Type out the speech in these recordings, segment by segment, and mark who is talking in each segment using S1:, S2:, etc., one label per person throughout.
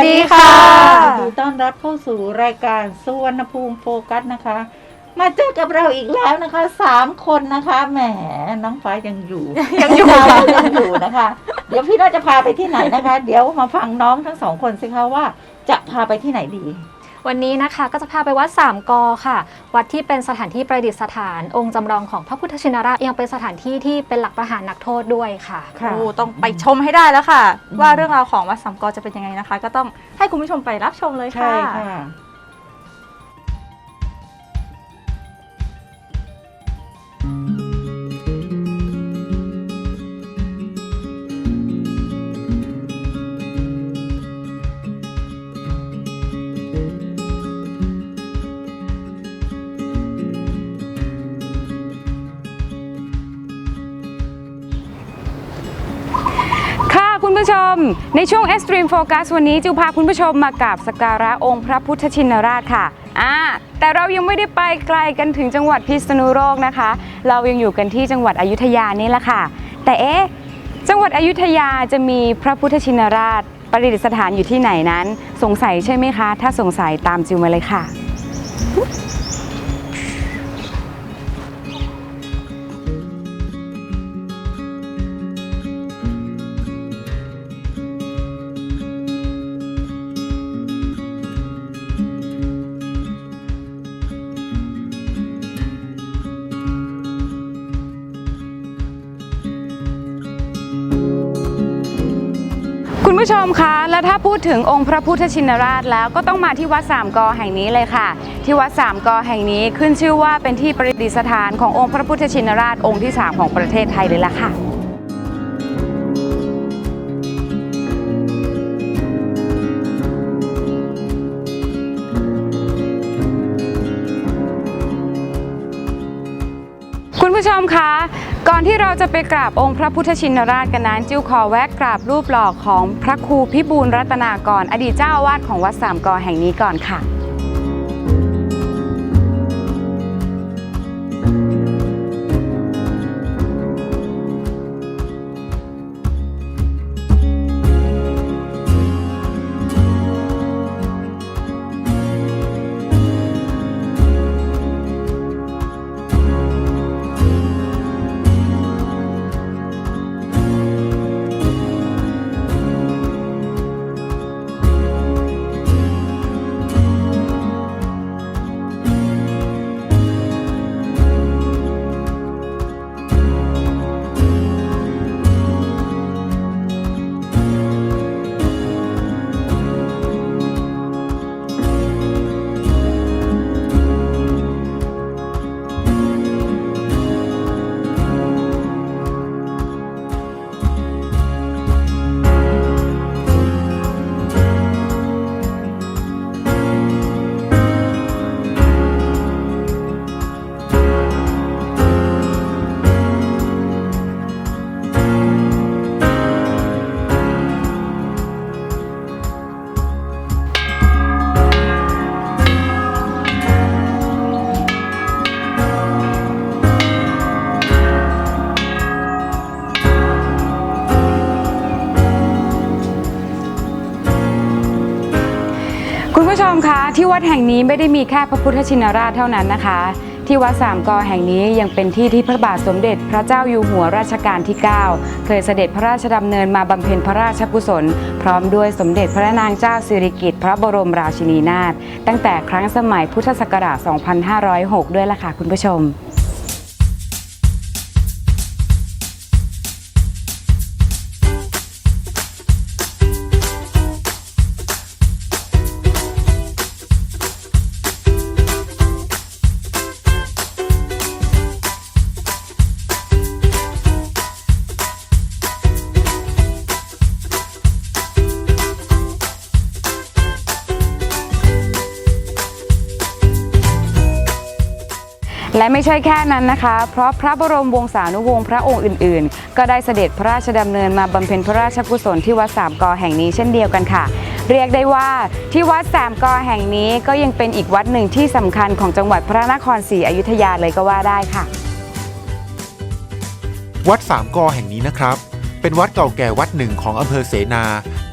S1: วัสดีค่ะ
S2: ยินดีต้อนรับเข้าสู่รายการสุวรรณภูมิโฟกัสนะคะ มาเจอกับเราอีกแล้วนะคะสามคนนะคะแหมน้องฟ้ายังอยู่
S1: ยังอยู่
S2: ดาวยังอยู่นะคะ เดี๋ยวพี่น่าจะพาไปที่ไหนนะคะ เดี๋ยวมาฟังน้องทั้งสองคนสิคะว่าจะพาไปที่ไหนดี
S1: วันนี้นะคะก็จะพาไปวัดสามกอค่ะ วัดที่เป็นสถานที่ประดิษฐาน องค์จำลองของพระพุทธชินราชยังเป็นสถานที่ที่เป็นหลักประหารนักโทษด้วยค่ะ
S2: ค่ะ
S3: โอ้ต้องไปชมให้ได้แล้วค่ะ
S2: อืม
S3: ว่าเรื่องราวของวัดสามกอจะเป็นยังไงนะคะ ก็ต้องให้คุณผู้ชมไปรับชมเลย
S2: ใช่
S3: ค่ะ
S2: ค่ะ
S4: ค่ะ ในช่วง Extreme Focus วันนี้จิวพาคุณผู้ชมมากราบสักการะองค์พระพุทธชินราชค่ะอ่าแต่เรายังไม่ได้ไปไกลกันถึงจังหวัดพิษณุโลกนะคะ เรายังอยู่กันที่จังหวัดอยุธยานี่แหละค่ะ แต่เอ๊ะจังหวัดอยุธยาจะมีพระพุทธชินราชประดิษฐานอยู่ที่ไหนนั้น สงสัยใช่ไหมคะ ถ้าสงสัยตามจิวมาเลยค่ะ ถ้าพูดถึงองค์พระพุทธชินราชแล้วก็ต้องมาที่วัดสามกอแห่งนี้เลยค่ะ ที่วัดสามกอแห่งนี้ขึ้นชื่อว่าเป็นที่ประดิษฐานขององค์พระพุทธชินราชองค์ที่ 3 ของประเทศไทยเลยล่ะค่ะ อนที่เราจะไปกราบองค์พระพุทธชินราชกันนั้น จิ้วขอแวะกราบรูปหล่อของพระครูพิบูลรัตนากร อดีตเจ้าอาวาสของวัดสามกอแห่งนี้ก่อนค่ะ นี้ไม่ได้มีแค่พระพุทธชินราชเท่านั้นนะคะ ที่วัดสามกอแห่งนี้ยังเป็นที่ที่พระบาทสมเด็จพระเจ้าอยู่หัวรัชกาลที่ 9 เคยเสด็จพระราชดำเนินมาบำเพ็ญพระราชกุศล พร้อมด้วยสมเด็จพระนางเจ้าสิริกิติ์พระบรมราชินีนาถตั้งแต่ครั้งสมัยพุทธศักราช 2506 ด้วยล่ะค่ะคุณผู้ชม ไม่ใช่แค่นั้นนะคะ เพราะพระบรมวงศานุวงศ์พระองค์อื่น ๆ ก็ได้เสด็จพระราชดำเนินมาบำเพ็ญพระราชกุศลที่วัดสามกอแห่งนี้เช่นเดียวกันค่ะ เรียกได้ว่าที่วัดสามกอแห่งนี้ก็ยังเป็นอีกวัดหนึ่งที่สำคัญของจังหวัดพระนครศรีอยุธยาเลยก็ว่าได้ค่ะ
S5: วัดสามกอแห่งนี้นะครับ เป็นวัดเก่าแก่วัดหนึ่งของอำเภอเสนา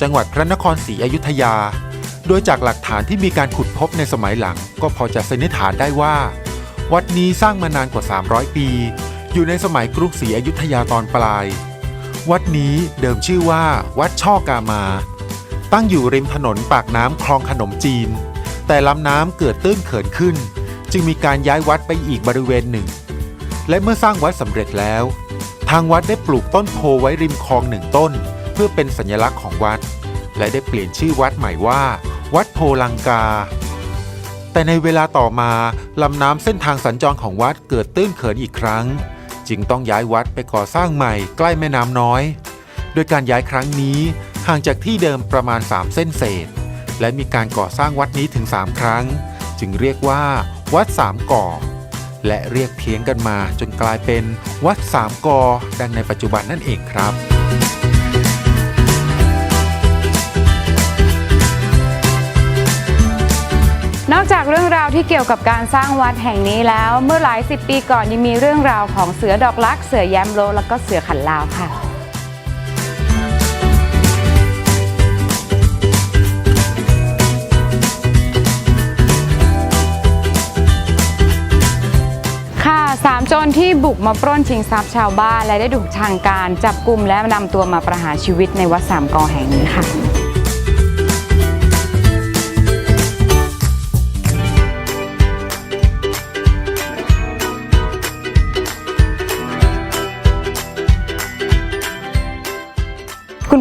S5: จังหวัดพระนครศรีอยุธยา โดยจากหลักฐานที่มีการขุดพบในสมัยหลัง ก็พอจะสันนิษฐานได้ว่า วัดนี้สร้างมานานกว่า 300 ปี อยู่ในสมัยกรุงศรีอยุธยาตอนปลาย วัดนี้เดิมชื่อว่า วัดช่อกามา ตั้งอยู่ริมถนนปากน้ำคลองขนมจีน แต่ลำน้ำเกิดตื้นเขินขึ้น จึงมีการย้ายวัดไปอีกบริเวณหนึ่ง และเมื่อสร้างวัดสำเร็จแล้ว ทางวัดได้ปลูกต้นโพไว้ริมคลองหนึ่งต้น เพื่อเป็นสัญลักษณ์ของวัด และได้เปลี่ยนชื่อวัดใหม่ว่า วัดโพลังกา แต่ในเวลาต่อมาลำน้ำเส้นทางสัญจรของวัดเกิดตื้นเขินอีกครั้ง จึงต้องย้ายวัดไปก่อสร้างใหม่ใกล้แม่น้ำน้อย โดยการย้ายครั้งนี้ห่างจากที่เดิมประมาณ 3 เส้นเศษ และมีการก่อสร้างวัดนี้ถึง 3 ครั้ง จึงเรียกว่า วัดสามก่อ และเรียกเพียนกันมาจนกลายเป็นวัดสามกอดังในปัจจุบันนั่นเองครับา
S4: กเรื่าวที่เกี่ยวกับการสร้างวัดแห่งนี้แล้ว เมื่อหลายสิบปีก่อนยังมีเรื่องราวของเสือดอกลัก เสือแยมโลแล้วก็เสือขันลาวค่ะค่ะสามโจรที่บุกมาปล้นชิงทรัพย์ชาวบ้าน และได้ถูกทางการจับกลุ่มและนำตัวมาประหารชีวิตในวัดสามกอแห่งนี้ค่ะ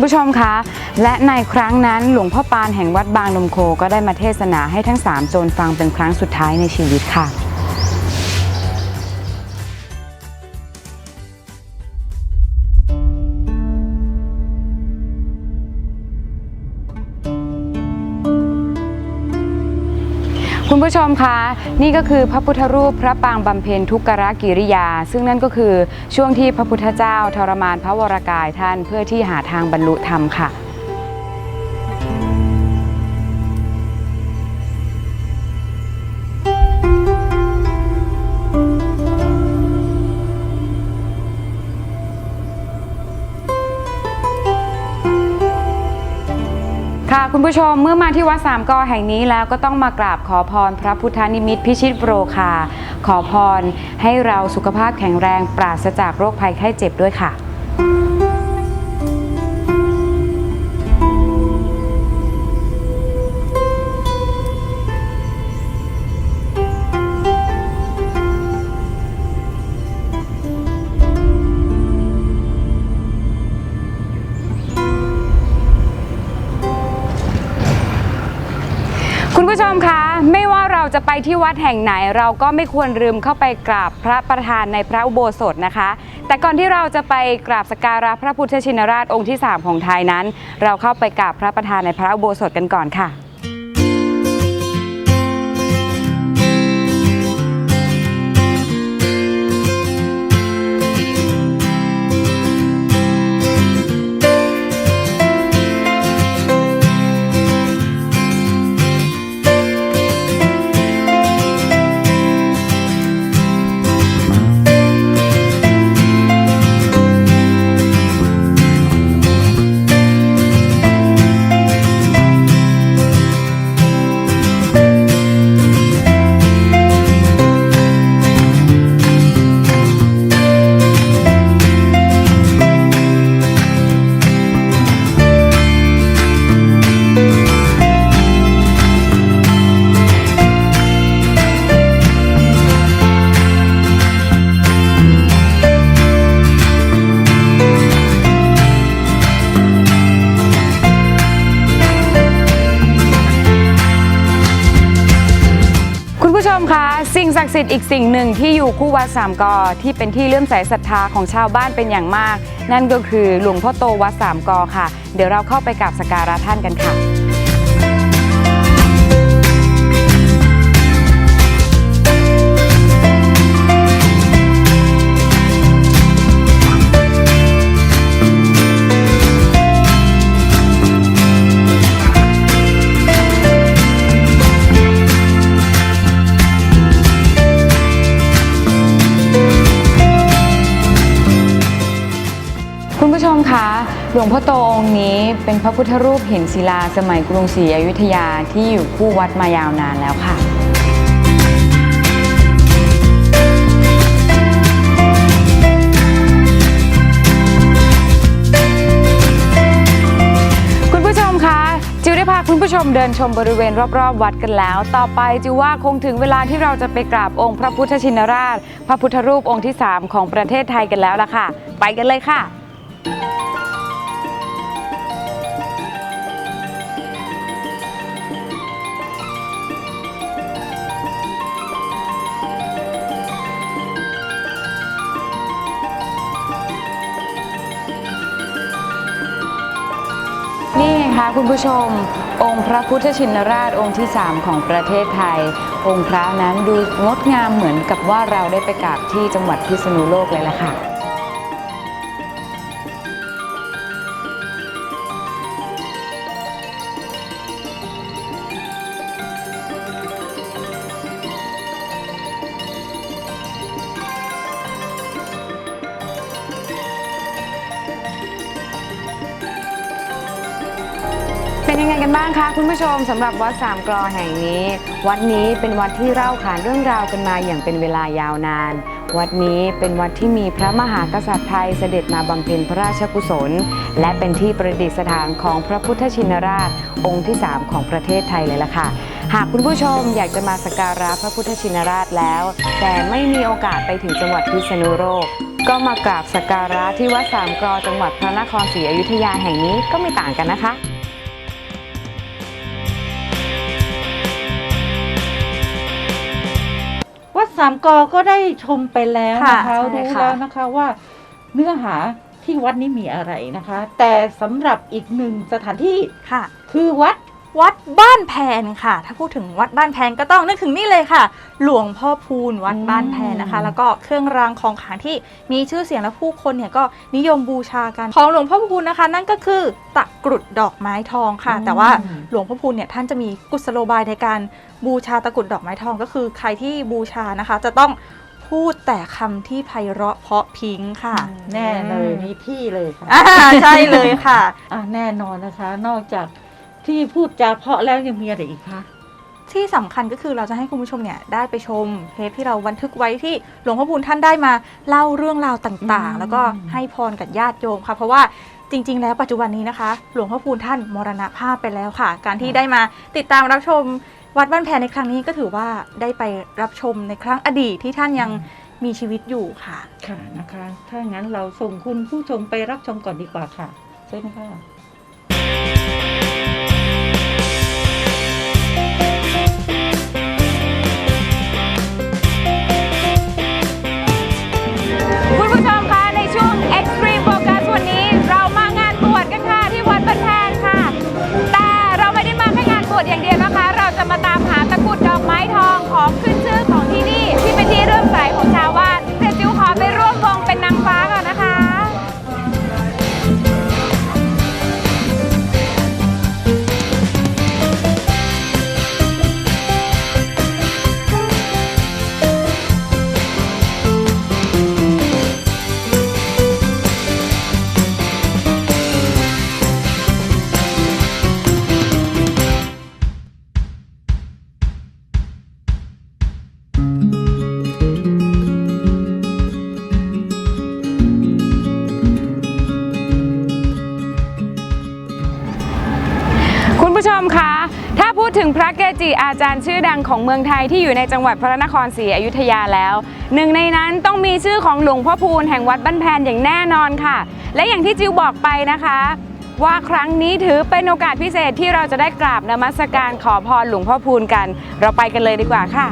S4: ผู้ชมคะ และในครั้งนั้นหลวงพ่อปานแห่งวัดบางนมโคก็ได้มาเทศนาให้ทั้ง 3 โจรฟังเป็นครั้งสุดท้ายในชีวิตค่ะ ผู้ชมคะนี่ก็คือพระพุทธรูปพระปางบำเพ็ญทุกขกิริยา ซึ่งนั่นก็คือช่วงที่พระพุทธเจ้าทรมานพระวรากายท่านเพื่อที่หาทางบรรลุธรรมค่ะ คุณผู้ชมเมื่อมาที่วัดสามกอแห่งนี้แล้วก็ต้องมากราบขอพรพระพุทธนิมิตพิชิตโรคา ขอพรให้เราสุขภาพแข็งแรงปราศจากโรคภัยไข้เจ็บด้วยค่ะ ที่วัดแห่งไหนเราก็ไม่ควรลืมเข้าไปกราบพระประธานในพระอุโบสถนะคะ แต่ก่อนที่เราจะไปกราบสกการะพระพุทธชินราชองค์ที่ 3 ของไทยนั้น เราเข้าไปกราบพระประธานในพระอุโบสถกันก่อนค่ะ สิ่งศักดิ์สิทธิ์อีกสิ่งหนึ่งที่อยู่คู่วัดสามกอที่เป็นที่เลื่อมใสศรัทธาของชาวบ้านเป็นอย่างมาก นั่นก็คือหลวงพ่อโตวัดสามกอค่ะ เดี๋ยวเราเข้าไปกราบสกการะท่านกันค่ะ งพ่อโตองค์นี้เป็นพระพุทธรูปหินศิลาสมัยกรุงศรีอยุธยาที่อยู่คู่วัดมายาวนานแล้วค่ะ คุณผู้ชมคะ จิวได้พาคุณผู้ชมเดินชมบริเวณรอบๆ วัดกันแล้ว ต่อไปจิวว่าคงถึงเวลาที่เราจะไปกราบองค์พระพุทธชินราช พระพุทธรูปองค์ที่ 3 ของประเทศไทยกันแล้วล่ะค่ะ ไปกันเลยค่ะ นี่ไงคะคุณผู้ชม องค์พระพุทธชินราชองค์ที่ 3 ของประเทศไทย องค์พระนั้นดูงดงามเหมือนกับว่าเราได้ไปกราบที่จังหวัดพิษณุโลกเลยล่ะค่ะ เป็นยังไงกันบ้างคะคุณผู้ชมสำหรับวัดสามกรอแห่งนี้ วัดนี้เป็นวัดที่เล่าขานเรื่องราวกันมาอย่างเป็นเวลายาวนาน วัดนี้เป็นวัดที่มีพระมหากษัตริย์ไทยเสด็จมาบำเพ็ญพระราชกุศล และเป็นที่ประดิษฐานของพระพุทธชินราช องค์ที่ 3 ของประเทศไทยเลยล่ะค่ะ หากคุณผู้ชมอยากจะมาสักการะพระพุทธชินราชแล้ว แต่ไม่มีโอกาสไปถึงจังหวัดพิษณุโลกก็มากราบสักการะที่วัดสามกรอจังหวัดพระนครศรีอยุธยาแห่งนี้ก็ไม่ต่างกันนะคะ
S2: สามกอก็ได้ชมไปแล้วนะคะ
S3: ค่ะใช่
S2: รู้
S3: ค่ะ
S2: แล้วนะคะว่าเนื้อหาที่วัดนี้มีอะไรนะคะ แต่สำหรับอีกหนึ่งสถานที่
S3: ค่ะ
S2: คือวัด
S3: วัดบ้านแพนค่ะ ถ้าพูดถึงวัดบ้านแพนก็ต้องนึกถึงนี่เลยค่ะ หลวงพ่อพูนวัดบ้านแพนนะคะ
S2: อืม
S3: แล้วก็เครื่องรางของขลังที่มีชื่อเสียงและผู้คนเนี่ยก็นิยมบูชากันของหลวงพ่อพูนนะคะ นั่นก็คือตะกรุดดอกไม้ทองค่ะ แต่ว่าหลวงพ่อพูนเนี่ยท่านจะมีกุศโลบายในการบูชาตะกรุดดอกไม้ทองก็คือ ใครที่บูชานะคะ จะต้องพูดแต่คำที่ไพเราะเพราะพริ้งค่ะ
S2: แน่เลยมีที่เลยค่ะ
S3: อ่าใช่เลยค่ะ
S2: อะ แน่นอนนะคะ นอกจาก ที่พูดจาเพราะแล้วยังมีอะไรอีกคะ
S3: ที่สำคัญก็คือเราจะให้คุณผู้ชมเนี่ยได้ไปชมเทปที่เราบันทึกไว้ที่หลวงพ่อพูนท่านได้มาเล่าเรื่องราวต่าง
S2: อืม
S3: ๆ แล้วก็ให้พรกับญาติโยมค่ะ เพราะว่าจริง ๆ แล้วปัจจุบันนี้นะคะ หลวงพ่อพูนท่านมรณภาพไปแล้วค่ะ การที่ได้มาติดตามรับชมวัดบ้านแพนในครั้งนี้ก็ถือว่าได้ไปรับชมในครั้งอดีตที่ท่านยังมีชีวิตอยู่ค่ะ
S2: ค่ะนะคะ ถ้างั้นเราส่งคุณผู้ชมไปรับชมก่อนดีกว่าค่ะ ใช่ไหมคะ
S4: จาจารย์ชื่อดังของเมืองไทยที่อยู่ในจังหวัดพระนครศรีอยุธยาแล้ว หนึ่งในนั้นต้องมีชื่อของหลวงพ่อพูนแห่งวัดบ้านแพนอย่างแน่นอนค่ะ และอย่างที่จิวบอกไปนะคะ ว่าครั้งนี้ถือเป็นโอกาสพิเศษที่เราจะได้กราบนมัสการขอพรหลวงพ่อพูนกัน เราไปกันเลยดีกว่าค่ะ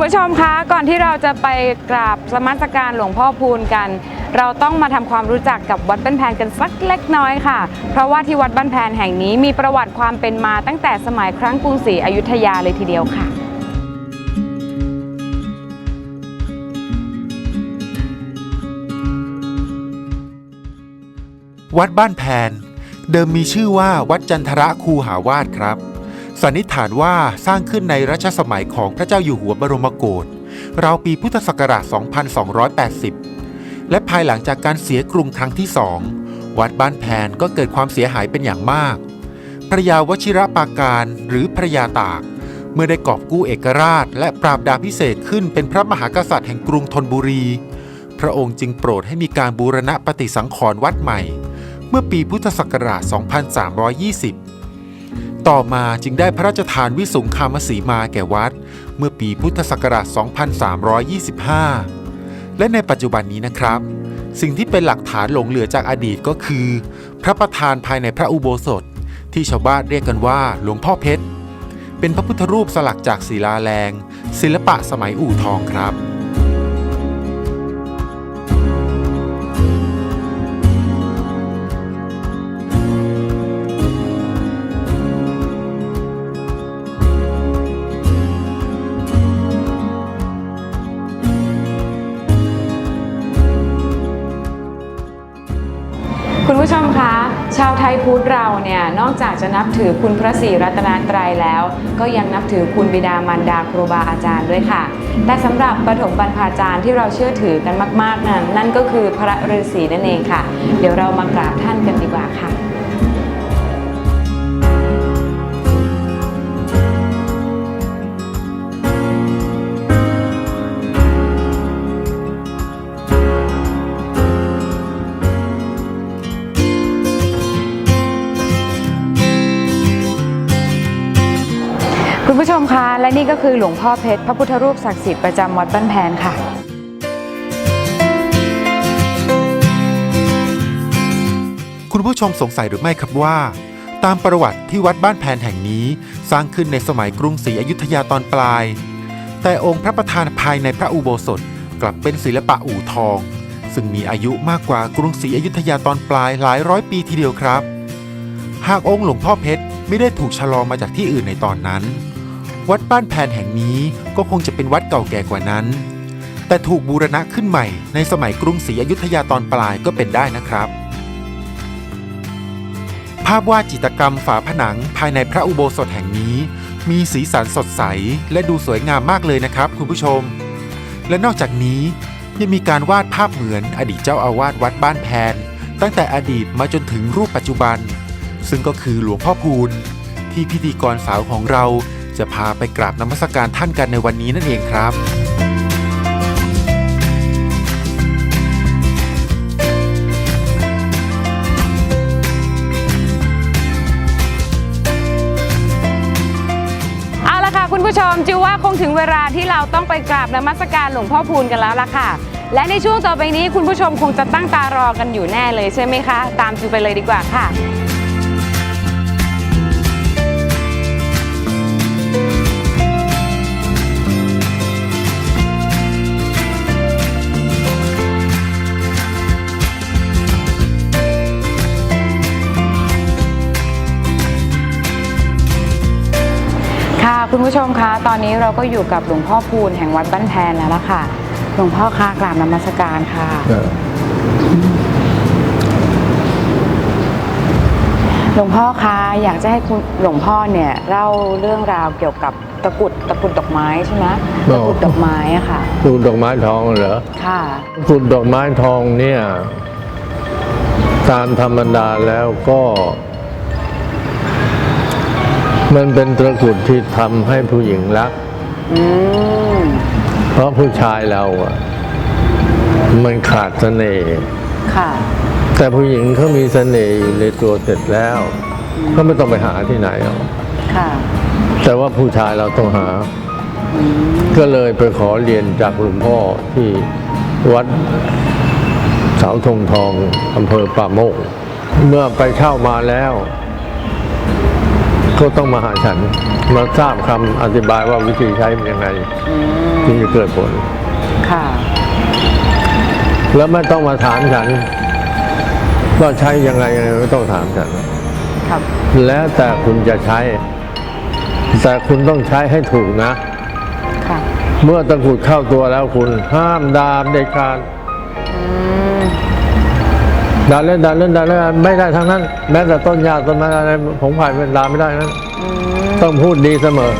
S4: คุณผู้ชมคะก่อนที่เราจะไปกราบสมัสการหลวงพ่อพูนกัน เราต้องมาทำความรู้จักกับวัดบ้านแพนกันสักเล็กน้อยค่ะ เพราะว่าที่วัดบ้านแพนแห่งนี้มีประวัติความเป็นมาตั้งแต่สมัยครั้งกรุงศรีอยุธยาเลยทีเดียวค่ะ
S5: วัดบ้านแพน เดิมมีชื่อว่าวัดจันทระคูหาวาสครับ สันนิษฐานว่าสร้างขึ้นในรัชสมัยของพระเจ้าอยู่หัวบรมโกศราวปีพุทธศักราช 2280 และภายหลังจากการเสียกรุงครั้งที่สองวัดบ้านแพนก็เกิดความเสียหายเป็นอย่างมากพระยาวชิระปาการหรือพระยาตาก เมื่อได้กอบกู้เอกราช และปราบดาพิเศษขึ้นเป็นพระมหากษัตริย์แห่งกรุงธนบุรี พระองค์จึงโปรดให้มีการบูรณะปฏิสังขรณ์วัดใหม่ เมื่อปีพุทธศักราช 2320 ต่อมาจึงได้พระราชทานวิสุงคามสีมาแก่วัด เมื่อปีพุทธศักราช 2325 และในปัจจุบันนี้นะครับ สิ่งที่เป็นหลักฐานหลงเหลือจากอดีตก็คือ พระประธานภายในพระอุโบสถ ที่ชาวบ้านเรียกกันว่าหลวงพ่อเพชร เป็นพระพุทธรูปสลักจากศิลาแรง ศิลปะสมัยอู่ทองครับ
S4: ธเราเนี่ยนอกจากจะนับถือคุณพระศรีรัตนตรัยแล้ว ก็ยังนับถือคุณบิดามารดาครูบาอาจารย์ด้วยค่ะ แต่สำหรับปฐมบรรพาจารย์ที่เราเชื่อถือกันมาก ๆ นั้นนั่นก็คือพระฤาษีนั่นเองค่ะ เดี๋ยวเรามากราบท่านกันดีกว่าค่ะ ผู้ชมคะ และนี่ก็คือหลวงพ่อเพชร พระพุทธรูปศักดิ์สิทธิ์ประจำวัดบ้านแพนค่ะ
S5: คุณผู้ชมสงสัยหรือไม่ครับว่า ตามประวัติที่วัดบ้านแพนแห่งนี้ สร้างขึ้นในสมัยกรุงศรีอยุธยาตอนปลาย แต่องค์พระประธานภายในพระอุโบสถกลับเป็นศิลปะอู่ทอง ซึ่งมีอายุมากกว่ากรุงศรีอยุธยาตอนปลายหลายร้อยปีทีเดียวครับ หากองค์หลวงพ่อเพชรไม่ได้ถูกชะลอมาจากที่อื่นในตอนนั้น วัดบ้านแพนแห่งนี้ก็คงจะเป็นวัดเก่าแก่กว่านั้น แต่ถูกบูรณะขึ้นใหม่ในสมัยกรุงศรีอยุธยาตอนปลายก็เป็นได้นะครับ ภาพวาดจิตรกรรมฝาผนังภายในพระอุโบสถแห่งนี้ มีสีสันสดใสและดูสวยงามมากเลยนะครับ คุณผู้ชม และนอกจากนี้ยังมีการวาดภาพเหมือนอดีตเจ้าอาวาสวัดบ้านแพน ตั้งแต่อดีตมาจนถึงรูปปัจจุบัน ซึ่งก็คือหลวงพ่อพูนที่พิธีกรสาวของเรา จะพาไปกราบนมัสการท่านกันในวันนี้นั่นเองครับ
S4: เอาละค่ะคุณผู้ชมจิวว่าคงถึงเวลาที่เราต้องไปกราบนมัสการหลวงพ่อพูนกันแล้วล่ะค่ะ และในช่วงต่อไปนี้คุณผู้ชมคงจะตั้งตารอกันอยู่แน่เลยใช่ไหมคะ ตามจิวไปเลยดีกว่าค่ะ ค่ะคุณผู้ชมคะตอนนี้เราก็อยู่กับหลวงพ่อพูนแห่งวัดบ้านแพนแล้วล่ะค่ะ หลวงพ่อคะกราบนมัสการค่ะ หลวงพ่อคะอยากจะให้คุณหลวงพ่อเนี่ยเล่าเรื่องราวเกี่ยวกับตะกรุดตะกรุดดอกไม้ใช่ไหมตะกรุดดอกไม้อะค่ะ
S6: ปลูกดอกไม้ทองเหรอ
S4: ค่ะ
S6: ปลูกดอกไม้ทองเนี่ยตามธรรมดาแล้วก็ มันเป็นตะกรุดที่ทำให้ผู้หญิงรัก
S4: อืม
S6: เพราะผู้ชายเราอะ มันขาดเสน่ห์
S4: ค่ะ
S6: แต่ผู้หญิงเขามีเสน่ห์อยู่ในตัวเสร็จแล้วก็ไม่ต้องไปหาที่ไหนหรอก
S4: ค่ะ
S6: แต่ว่าผู้ชายเราต้องหาก็เลยไปขอเรียนจากหลวงพ่อที่วัดเสาธงทองอำเภอป่าโมก เมื่อไปเช่ามาแล้ว ก็ต้องมาหาฉัน มาทราบคำอธิบายว่าวิธีใช้เป็นยังไง
S4: อืม
S6: ถึงจะเกิดผล
S4: ค่ะ
S6: แล้วไม่ต้องมาถามฉันว่าใช้ยังไงไม่ต้องถามฉัน
S4: ครับ
S6: แล้วแต่คุณจะใช้ แต่คุณต้องใช้ให้ถูกนะ
S4: ค่ะ
S6: เมื่อตะกรุดเข้าตัวแล้วคุณห้ามดามเด็ดขาด
S4: อืม
S6: ดามเล่นดามเล่นดามเล่นไม่ได้ทั้งนั้น แม้แต่ต้นหญ้าต้นไม้อะไรผมผ่านเป็นดามไม่ได้นั้น
S4: อืม
S6: ต้องพูดดีเสมอ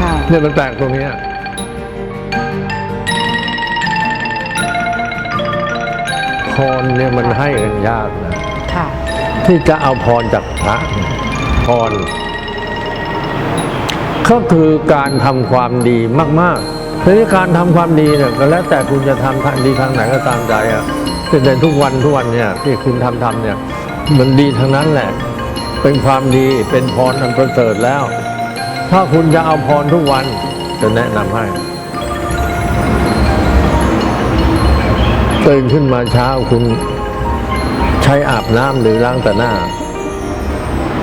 S4: ค่ะ
S6: เนี่ยมันแปลกตรงเนี้ย พรเนี่ยมันให้กันยากนะ
S4: ค่ะ
S6: ที่จะเอาพรจากพระเนี่ยพร ก็คือการทำความดีมากๆทีนี้การทำความดีเนี่ยก็แล้วแต่คุณจะทำทางดีทางไหนก็ตามใจอะแต่ ในทุกวันทุกวันเนี่ยที่คุณทำทำเนี่ยมันดีทั้งนั้นแหละ เป็นความดีเป็นพรอันประเสริฐแล้ว ถ้าคุณจะเอาพรทุกวันจะแนะนำให้ตื่นขึ้นมาเช้าคุณใช้อาบน้ำหรือล้างแต่หน้า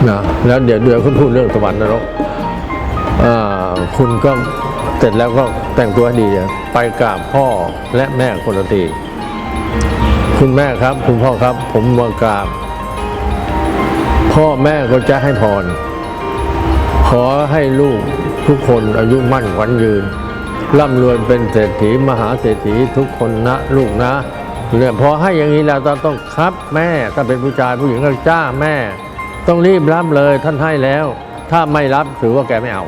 S6: นะแล้วเดี๋ยวเดี๋ยวคุณพูดเรื่องสวรรค์นรกคุณก็เสร็จแล้วก็แต่งตัวให้ดีอะไปกราบพ่อและแม่คนละที คุณแม่ครับ คุณพ่อครับ ผมมากราบ พ่อแม่ก็จะให้พร ขอให้ลูกทุกคนอายุมั่นขวัญยืนร่ำรวยเป็นเศรษฐีมหาเศรษฐีทุกคนนะลูกนะเนี่ยพอให้อย่างนี้แล้วเราต้องครับแม่ถ้าเป็นผู้ชายผู้หญิงก็จ้าแม่ ต้องรีบรับเลยท่านให้แล้ว ถ้าไม่รับถือว่าแกไม่เอา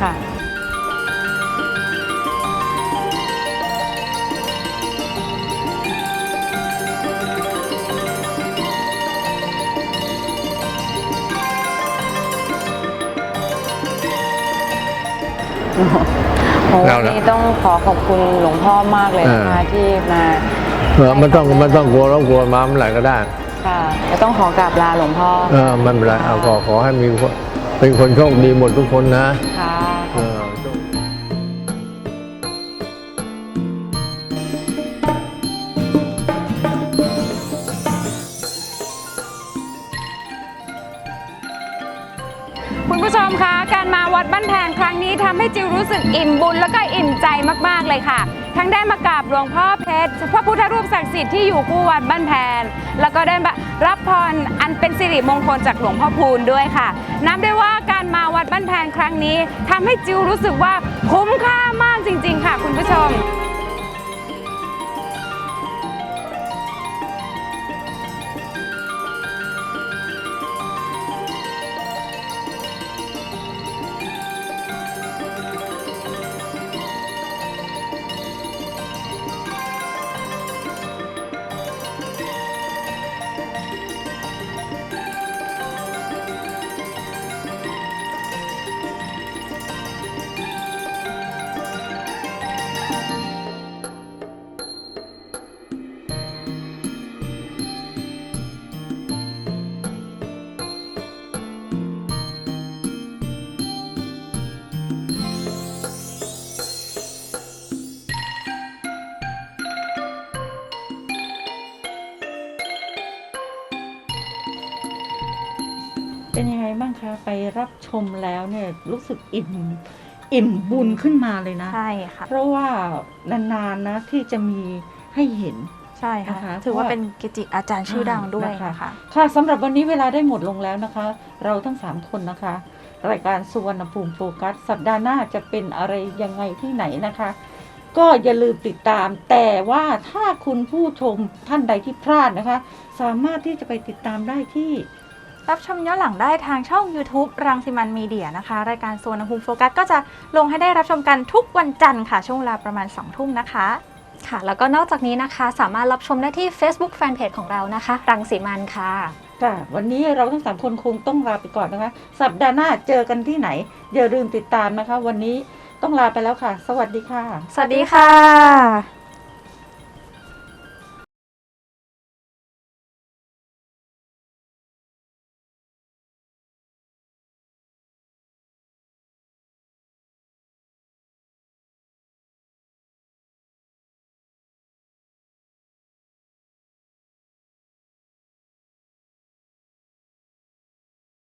S4: ค่ะ โอ้โห
S6: เอาละ
S4: นี่ต้องขอขอบคุณหลวงพ่อมากเลยนะคะ
S6: เออ
S4: ที่มา
S6: เออมันต้องมันต้องกลัวแล้วกลัวมาเมื่อไหร่ก็ได้
S4: ค่ะจะต้องขอกราบลาหลวงพ่อ
S6: เออมันเป็นไรเอาขอขอให้มีคนเป็นคนโชคดีหมดทุกคนนะ
S4: ค่ะ รู้สึกอิ่มบุญแล้วก็อิ่มใจมากๆเลยค่ะ ทั้งได้มากราบหลวงพ่อเพชรพระพุทธรูปศักดิ์สิทธิ์ที่อยู่คู่วัดบ้านแพน แล้วก็ได้รับพรอันเป็นสิริมงคลจากหลวงพ่อพูนด้วยค่ะ นับได้ว่าการมาวัดบ้านแพนครั้งนี้ทำให้จิวรู้สึกว่าคุ้มค่ามากจริง ๆ ค่ะ คุณผู้ชม
S2: ไงบ้างคะไปรับชมแล้วเนี่ยรู้สึกอิ่มอิ่มบุญขึ้นมาเลยนะ
S3: ใช่ค่ะ
S2: เพราะว่านานๆนะที่จะมีให้เห็น
S3: ใช่ค่ะ
S2: นะคะ
S3: ถือว่า
S2: เพราะว่า
S3: เป็นกิจิอาจารย์ชื่อดังด้วย
S2: นะคะ
S3: นะคะ
S2: ค่ะสำหรับวันนี้เวลาได้หมดลงแล้วนะคะ เราทั้ง 3 คนนะคะ รายการสุวรรณภูมิโฟกัส สัปดาห์หน้าจะเป็นอะไรยังไงที่ไหนนะคะ ก็อย่าลืมติดตาม แต่ว่าถ้าคุณผู้ชมท่านใดที่พลาดนะคะ สามารถที่จะไปติดตามได้ที่
S3: รับชมย้อนหลังได้ทางช่อง YouTube รังสิมันมีเดียนะคะ รายการสวนภูมิโฟกัสก็จะลงให้ได้รับชมกันทุกวันจันทร์ค่ะ ช่วงเวลาประมาณ 2 ทุ่มนะคะ
S1: ค่ะ แล้วก็นอกจากนี้นะคะสามารถรับชมได้ที่ Facebook Fanpage ของเรานะคะ รังสีมันค่ะ
S2: ค่ะ วันนี้เราทั้งสามคนคงต้องลาไปก่อนนะคะ สัปดาห์หน้าเจอกันที่ไหน อย่าลืมติดตามนะคะ วันนี้ต้องลาไปแล้วค่ะ สวัสดีค่ะ
S3: สวัสดีค่ะ